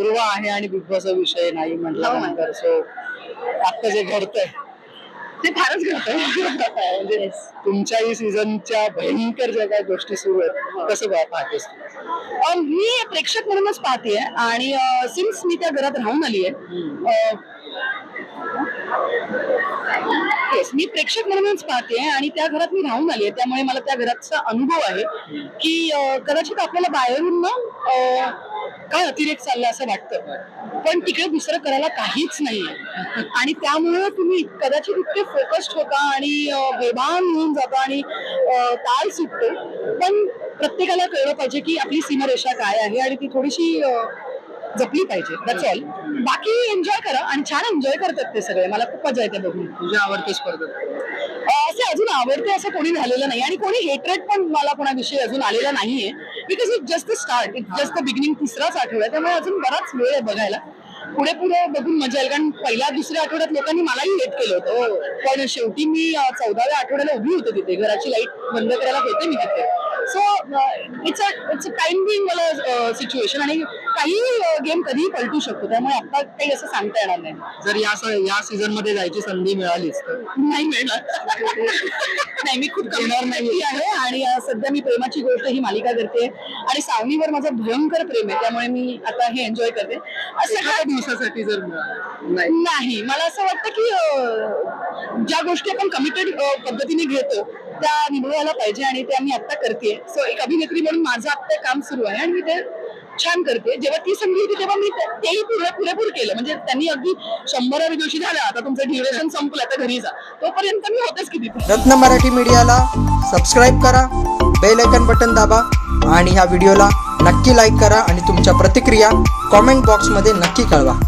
अपूर्वा आहे आणि big boss विषय नाही म्हटल्यानंतर सो आता जे घडतंय. ते फारच घडतं म्हणजे तुमच्याही सीझनच्या भयंकर ज्या काही गोष्टी सुरू आहेत कसं बा- पाहतेस अ, मी प्रेक्षक म्हणूनच पाहते आणि सिन्स मी त्या घरात राहून आली आहे येस मी प्रेक्षक म्हणूनच पाहते आणि त्या घरात मी राहून आली आहे त्यामुळे मला त्या घराचा अनुभव आहे की अ, कदाचित आपल्याला बाहेरून ना अ, काय अतिरेक चालला असं वाटतं. पण तिकडे दुसरं करायला काहीच नाहीये. आणि त्यामुळे तुम्ही कदाचित इतके फोकस्ड होता आणि बेभान होऊन जाता आणि ताल सुटतो. पण प्रत्येकाला कळलं पाहिजे की आपली सीमारेषा काय आहे आणि ती थोडीशी जपली पाहिजे. दॅट्स ऑल बाकी एन्जॉय करा आणि छान एन्जॉय करतात ते सगळे. मला खूप मजा येते बघून. तुझ्या आवडते स्पर्धक अ, असे अजून आवडते असं कोणी झालेलं नाही. आणि कोणी हेटरेट पण मला कोणाविषयी अजून आलेला नाहीये. Because it just the start it just the beginning तिसराच आठवडा आहे, त्यामुळे अजून बराच वेळ आहे बघायला. पुढे पुढे बघून मजा येईल. कारण पहिल्या दुसऱ्या आठवड्यात लोकांनी मलाही लेट केलं होतं. हो. पण शेवटी मी चौदाव्या आठवड्याला उभी होते तिथे. घराची लाइट बंद करायला होते मी तिथे. So it's a it's a time being मला सिच्युएशन आणि काही गेम कधीही पलटू शकतो. त्यामुळे आता काही असं सांगता येणार नाही. जर या स- या सीझनमध्ये जायची संधी मिळालीच तर. नाही मिळणार. नाही मी खूप येणार नाही. आहे आणि अ, सध्या मी प्रेमाची गोष्ट ही मालिका करते आणि सावनीवर माझं भयंकर प्रेम आहे. त्यामुळे मी आता हे एन्जॉय करते. असं एखाद्या दिवसासाठी जर मिळालं. नाही. नाही मला असं वाटतं की अ, ज्या गोष्टी आपण कमिटेड पद्धतीने घेतो त्या निभवायला पाहिजे आणि ते मी आता करते सो एक अभिनेत्री म्हणून माझं आता काम सुरू आहे आणि मी ते छान करते जेव्हा ती संधी होती तेव्हा मी तेही पुरे पुरेपूर केलं. म्हणजे त्यांनी अगदी शंभर दिवशी झाला. आता तुमचं ड्युरेशन संपलं आता घरी जा. तोपर्यंत मी होतेच किती रत्न मराठी मीडियाला सबस्क्राईब करा बेल आयकन बटन दाबा आणि ह्या व्हिडिओला नक्की लाईक करा आणि तुमच्या प्रतिक्रिया कॉमेंट बॉक्समध्ये नक्की कळवा.